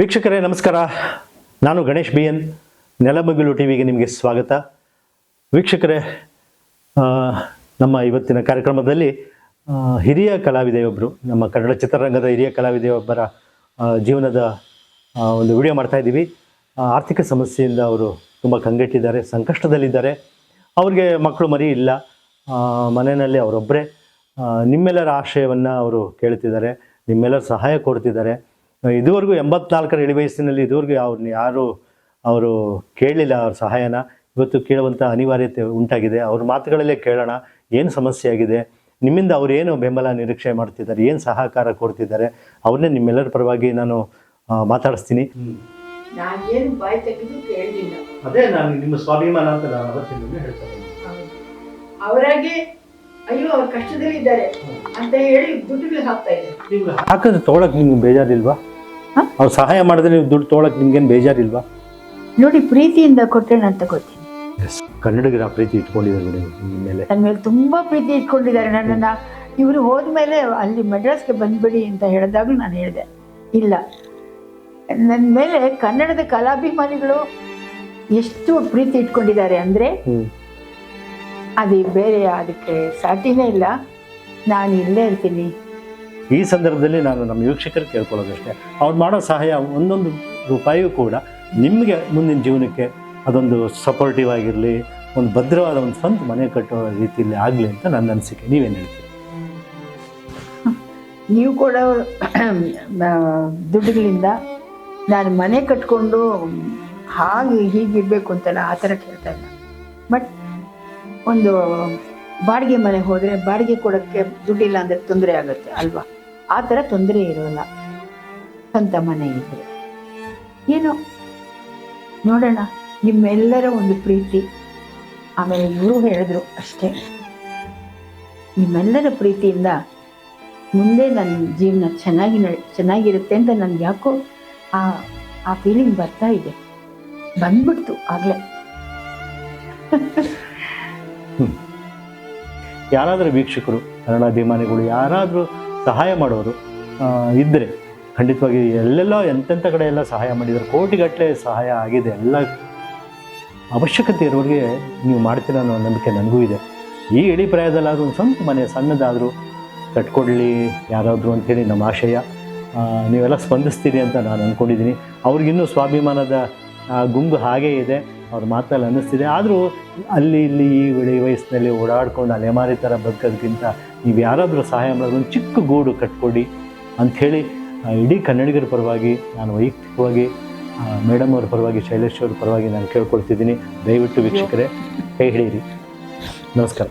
ವೀಕ್ಷಕರೇ, ನಮಸ್ಕಾರ. ನಾನು Ganesh B N Nelamangala T ವಿಗೆ ನಿಮಗೆ ಸ್ವಾಗತ. ವೀಕ್ಷಕರೇ ನಮ್ಮ ಇವತ್ತಿನ ಕಾರ್ಯಕ್ರಮದಲ್ಲಿ ಹಿರಿಯ ಕಲಾವಿದೆಯೊಬ್ಬರು ನಮ್ಮ ಕನ್ನಡ ಚಿತ್ರರಂಗದ ಹಿರಿಯ ಕಲಾವಿದೆಯೊಬ್ಬರ ಜೀವನದ ಒಂದು ವಿಡಿಯೋ ಮಾಡ್ತಾಯಿದ್ದೀವಿ ಆರ್ಥಿಕ ಸಮಸ್ಯೆಯಿಂದ ಅವರು ತುಂಬ ಕಂಗೆಟ್ಟಿದ್ದಾರೆ, ಸಂಕಷ್ಟದಲ್ಲಿದ್ದಾರೆ. ಅವ್ರಿಗೆ ಮಕ್ಕಳು ಮರಿ ಇಲ್ಲ. ಮನೆಯಲ್ಲಿ ಅವರೊಬ್ಬರೇ ನಿಮ್ಮೆಲ್ಲರ ಆಶಯವನ್ನು ಅವರು ಕೇಳ್ತಿದ್ದಾರೆ. ನಿಮ್ಮೆಲ್ಲರ ಸಹಾಯ ಕೊಡ್ತಿದ್ದಾರೆ ಇದುವರೆಗೂ ಎಂಬತ್ನಾಲ್ಕರ ಇಳಿ ವಯಸ್ಸಿನಲ್ಲಿ ಇದುವರೆಗೂ ಅವ್ರನ್ನ ಯಾರು ಅವರು ಕೇಳಲಿಲ್ಲ ಅವ್ರ ಸಹಾಯನ. ಇವತ್ತು ಕೇಳುವಂಥ ಅನಿವಾರ್ಯತೆ ಉಂಟಾಗಿದೆ. ಅವ್ರ ಮಾತುಗಳಲ್ಲೇ ಕೇಳೋಣ. ಏನು ಸಮಸ್ಯೆ ಆಗಿದೆ? ನಿಮ್ಮಿಂದ ಏನು ಬೆಂಬಲ ನಿರೀಕ್ಷೆ ಮಾಡ್ತಿದ್ದಾರೆ? ಏನು ಸಹಕಾರ ಕೊಡ್ತಿದ್ದಾರೆ? ಅವ್ರನ್ನೇ ನಿಮ್ಮೆಲ್ಲರ ಪರವಾಗಿ ನಾನು ಮಾತಾಡಿಸ್ತೀನಿ. ನಾನೇನು ಬಾಯಿ ತೆಗೆದು ಕೇಳಲಿಲ್ಲ ಅದೇ ನಾನು ನಿಮ್ಮ ಸ್ವಾಭಿಮಾನ ಅಂತ ನಾನು ಅವತ್ತಿನ ಹೇಳ್ತಾ ಅವರಾಗೆ ಅಯ್ಯೋ ಅವ್ರ ಕಷ್ಟದಲ್ಲಿದ್ದಾರೆ ಅಂತ ಹೇಳಿ ದುಡ್ಡುಗಳು ಹಾಕ್ತಾ ಇದ್ದಾರೆ. ಹಾಕಿದ್ರೆ ತೊಗೊಳಕ್ ನಿಮ್ಗೆ ಬೇಜಾರಿಲ್ವಾ? ಅವ್ರು ಸಹಾಯ ಮಾಡಿದ್ರೆ ನೀವು ದುಡ್ಡು ತೊಗೊಳಕ್ಕೆ ನಿಮ್ಗೇನು ಬೇಜಾರಿಲ್ವಾ? ನೋಡಿ ಪ್ರೀತಿಯಿಂದ ಕೊಟ್ಟರೆ ನಾನು ತಗೋತೀನಿ. ಕನ್ನಡಿಗರ ಪ್ರೀತಿ ಇಟ್ಕೊಂಡಿದ್ದಾರೆ ನಿಮ್ಮ ಮೇಲೆ. ನನ್ನ ಮೇಲೆ ತುಂಬಾ ಪ್ರೀತಿ ಇಟ್ಕೊಂಡಿದ್ದಾರೆ ನನ್ನನ್ನ. ಇವರು ಹೋದ್ಮೇಲೆ ಅಲ್ಲಿ ಮೆಡ್ರಾಸ್ಗೆ ಬಂದ್ಬಿಡಿ ಅಂತ ಹೇಳಿದಾಗಲೂ ನಾನು ಹೇಳಿದೆ. ಇಲ್ಲ. ನನ್ನ ಮೇಲೆ ಕನ್ನಡದ ಕಲಾಭಿಮಾನಿಗಳು ಎಷ್ಟು ಪ್ರೀತಿ ಇಟ್ಕೊಂಡಿದ್ದಾರೆ ಅಂದರೆ ಅದೇ ಅದು ಬೇರೆ ಅದಕ್ಕೆ ಸಾಟಿನೇ ಇಲ್ಲ. ನಾನು ಇಲ್ಲೇ ಇರ್ತೀನಿ. ಈ ಸಂದರ್ಭದಲ್ಲಿ ನಾನು ನಮ್ಮ ವೀಕ್ಷಕರು ಕೇಳ್ಕೊಳ್ಳೋದಷ್ಟೇ. ಅವ್ರು ಮಾಡೋ ಸಹಾಯ ಒಂದೊಂದು ರೂಪಾಯಿಯೂ ಕೂಡ ನಿಮಗೆ ಮುಂದಿನ ಜೀವನಕ್ಕೆ ಅದೊಂದು ಸಪೋರ್ಟಿವ್ ಆಗಿರಲಿ, ಒಂದು ಭದ್ರವಾದ ಒಂದು ಸ್ವಂತ ಮನೆ ಕಟ್ಟೋ ರೀತಿಯಲ್ಲಿ ಆಗಲಿ ಅಂತ ನನ್ನ ಅನಿಸಿಕೆ. ನೀವೇನು ಹೇಳ್ತೀರಿ? ನೀವು ಕೂಡ ದುಡ್ಡುಗಳಿಂದ ನಾನು ಮನೆ ಕಟ್ಕೊಂಡು ಹಾಗೆ ಹೀಗಿರಬೇಕು ಅಂತೆಲ್ಲ, ಆ ಥರ ಕೇಳ್ತಾ ಇಲ್ಲ. ಬಟ್ ಒಂದು ಬಾಡಿಗೆ ಮನೆ ಹೋದರೆ ಬಾಡಿಗೆ ಕೊಡೋಕ್ಕೆ ದುಡ್ಡಿಲ್ಲ ಅಂದರೆ ತೊಂದರೆ ಆಗುತ್ತೆ, ಅಲ್ವಾ? ಆ ಥರ ತೊಂದರೆ ಇರೋಲ್ಲ. ಸ್ವಂತ ಮನೆ ಇದ್ದರೆ ಏನು? ನೋಡೋಣ. ನಿಮ್ಮೆಲ್ಲರ ಒಂದು ಪ್ರೀತಿ. ಆಮೇಲೆ ಇವರು ಹೇಳಿದ್ರು ಅಷ್ಟೇ. ನಿಮ್ಮೆಲ್ಲರ ಪ್ರೀತಿಯಿಂದ ಮುಂದೆ ನನ್ನ ಜೀವನ ಚೆನ್ನಾಗಿ ಚೆನ್ನಾಗಿರುತ್ತೆ ಅಂತ ನನಗೆ ಯಾಕೋ ಆ ಆ ಫೀಲಿಂಗ್ ಬರ್ತಾ ಇದೆ. ಬಂದ್ಬಿಡ್ತು ಆಗಲೇ. ಯಾರಾದರೂ ವೀಕ್ಷಕರು ಕನ್ನಡ ಅಭಿಮಾನಿಗಳು ಯಾರಾದರೂ ಸಹಾಯ ಮಾಡೋರು ಇದ್ದರೆ ಖಂಡಿತವಾಗಿ ಎಲ್ಲೆಲ್ಲೋ ಎಂತೆಂಥ ಕಡೆ ಎಲ್ಲ ಸಹಾಯ ಮಾಡಿದ್ದಾರೆ ಕೋಟಿಗಟ್ಟಲೆ ಸಹಾಯ ಆಗಿದೆ, ಎಲ್ಲ ಅವಶ್ಯಕತೆ ಇರೋರಿಗೆ ನೀವು ಮಾಡ್ತೀರ ಅನ್ನೋ ನಂಬಿಕೆ ನನಗೂ ಇದೆ. ಈ ಇಡೀ ಪ್ರಾಯದಲ್ಲಾದರೂ ಸ್ವಂತ ಮನೆ ಸಣ್ಣದಾದರೂ ಕಟ್ಕೊಡ್ಲಿ, ಯಾರಾದರೂ ಅಂಥೇಳಿ ನಮ್ಮ ಆಶಯ ನೀವೆಲ್ಲ ಸ್ಪಂದಿಸ್ತೀರಿ ಅಂತ ನಾನು ಅಂದ್ಕೊಂಡಿದ್ದೀನಿ ಅವ್ರಿಗಿನ್ನೂ ಸ್ವಾಭಿಮಾನದ ಗುಂಗು ಹಾಗೇ ಇದೆ. ಅವ್ರ ಮಾತಲ್ಲಿ ಅನ್ನಿಸ್ತಿದೆ. ಆದರೂ ಅಲ್ಲಿ ಇಲ್ಲಿ ಈ ಇಳಿ ವಯಸ್ಸಿನಲ್ಲಿ ಓಡಾಡ್ಕೊಂಡು ಅಲೆಮಾರಿ ಥರ ಬದುಕೋದಕ್ಕಿಂತ ನೀವು ಯಾರಾದರೂ ಸಹಾಯ ಮಾಡೋದು, ಒಂದು ಚಿಕ್ಕ ಗೂಡು ಕಟ್ಕೊಡಿ ಅಂಥೇಳಿ ಇಡೀ ಕನ್ನಡಿಗರ ಪರವಾಗಿ ನಾನು ವೈಯಕ್ತಿಕವಾಗಿ ಮೇಡಮ್ ಅವ್ರ ಪರವಾಗಿ, ಶೈಲೇಶ್ ಅವ್ರ ಪರವಾಗಿ ನಾನು ಕೇಳ್ಕೊಳ್ತಿದ್ದೀನಿ. ದಯವಿಟ್ಟು ವೀಕ್ಷಕರೇ, ಕೈ ಹಿಡೀರಿ ನಮಸ್ಕಾರ.